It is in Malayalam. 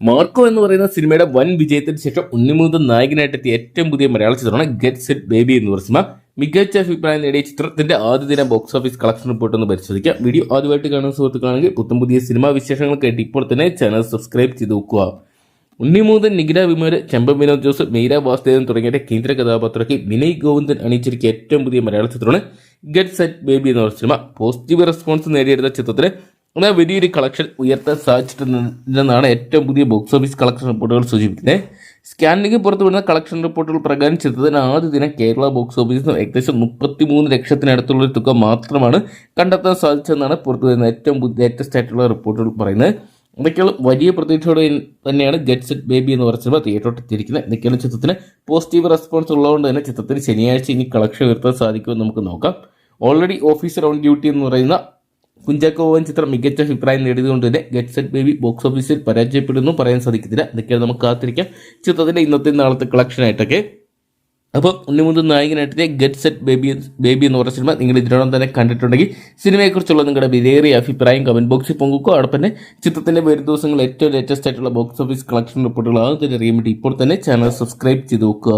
മാർക്കോ എന്ന് പറയുന്ന സിനിമയുടെ വൻ വിജയത്തിന് ശേഷം ഉണ്ണിമുതൽ നായകനായിട്ടെത്തിയ ഏറ്റവും പുതിയ മലയാള ചിത്രമാണ് ഗെറ്റ് സെറ്റ് ബേബി എന്ന് പറയുന്ന സിനിമ. മികച്ച അഭിപ്രായം നേടിയ ചിത്രത്തിന്റെ ആദ്യ ദിനം ബോക്സ് ഓഫീസ് കളക്ഷൻ റിപ്പോർട്ട് ഒന്ന് പരിശോധിക്കാം. വീഡിയോ ആദ്യമായിട്ട് കാണുന്ന സുഹൃത്തുക്കളാണെങ്കിൽ പുത്തം പുതിയ സിനിമാ വിശേഷങ്ങൾക്കായിട്ട് ഇപ്പോൾ തന്നെ ചാനൽ സബ്സ്ക്രൈബ് ചെയ്ത് നോക്കുക ഉണ്ണിമൂതൻ നികിര വിമര് ചെമ്പൻ വിനോദ് ജോസഫ് മീര വാസുദേവൻ തുടങ്ങിയ കേന്ദ്ര കഥാപാത്രത്തിൽ വിനയ് ഗോവിന്ദൻ അണിയിച്ചിരിക്കുന്ന ഏറ്റവും പുതിയ മലയാള ചിത്രമാണ് ഗെറ്റ് സെറ്റ് ബേബി എന്ന സിനിമ. പോസിറ്റീവ് റെസ്പോൺസ് നേടിയെടുത്ത ചിത്രത്തിന് എന്നാൽ വലിയൊരു കളക്ഷൻ ഉയർത്താൻ സാധിച്ചിട്ടുണ്ടെന്നാണ് ഏറ്റവും പുതിയ ബോക്സ് ഓഫീസ് കളക്ഷൻ റിപ്പോർട്ടുകൾ സൂചിപ്പിക്കുന്നത്. സ്കാനിലേക്ക് പുറത്തു വിടുന്ന കളക്ഷൻ റിപ്പോർട്ടുകൾ പ്രകാരം ചിത്രത്തിന് ആദ്യ ദിനം കേരള ബോക്സ് ഓഫീസിൽ നിന്ന് ഏകദേശം മുപ്പത്തിമൂന്ന് ലക്ഷത്തിനടുത്തുള്ള തുക മാത്രമാണ് കണ്ടെത്താൻ സാധിച്ചതെന്നാണ് പുറത്തു വരുന്ന ഏറ്റവും പുതിയ ലേറ്റസ്റ്റ് ആയിട്ടുള്ള റിപ്പോർട്ടുകൾ പറയുന്നത്. ഇതൊക്കെയുള്ള വലിയ പ്രതീക്ഷയോടെ തന്നെയാണ് ഗെറ്റ് സെറ്റ് ബേബി എന്ന് പറഞ്ഞ സിനിമ തിയേറ്ററോട്ട് എത്തിയിരിക്കുന്നത്. ഇതൊക്കെയുള്ള ചിത്രത്തിന് പോസിറ്റീവ് റെസ്പോൺസ് ഉള്ളതുകൊണ്ട് തന്നെ ചിത്രത്തിന് ശനിയാഴ്ച ഇനി കളക്ഷൻ ഉയർത്താൻ സാധിക്കുമെന്ന് നമുക്ക് നോക്കാം. ഓൾറെഡി ഓഫീസർ ഓൺ ഡ്യൂട്ടി എന്ന് പറയുന്ന കുഞ്ചാക്കോ ബോബൻ ചിത്രം മികച്ച അഭിപ്രായം നേടിയതുകൊണ്ട് തന്നെ ഗെറ്റ് സെറ്റ് ബേബി ബോക്സ് ഓഫീസിൽ പരാജയപ്പെടുന്നു പറയാൻ സാധിക്കത്തില്ല. ഇതൊക്കെയാണ് നമുക്ക് കാത്തിരിക്കാം. ചിത്രത്തിന്റെ ഇന്നത്തെ നാളത്തെ കളക്ഷൻ ആയിട്ടൊക്കെ. അപ്പോൾ മുതൽ നായകനായിട്ടിലെ ഗെറ്റ് സെറ്റ് ബേബി ബേബി എന്ന് പറഞ്ഞ സിനിമ നിങ്ങൾ ഇതിനോടൊപ്പം തന്നെ കണ്ടിട്ടുണ്ടെങ്കിൽ സിനിമയെക്കുറിച്ചുള്ള നിങ്ങളുടെ വിലയേറിയ അഭിപ്രായം കമന്റ് ബോക്സിൽ പങ്കുവെക്കുക. അതോടൊപ്പം തന്നെ ചിത്രത്തിന്റെ വരും ദിവസങ്ങൾ ഏറ്റവും ലേറ്റസ്റ്റ് ആയിട്ടുള്ള ബോക്സ് ഓഫീസ് കളക്ഷൻ റിപ്പോർട്ടുകൾ ആദ്യം തന്നെ അറിയാൻ വേണ്ടി ഇപ്പോൾ തന്നെ ചാനൽ സബ്സ്ക്രൈബ് ചെയ്ത് നോക്കുക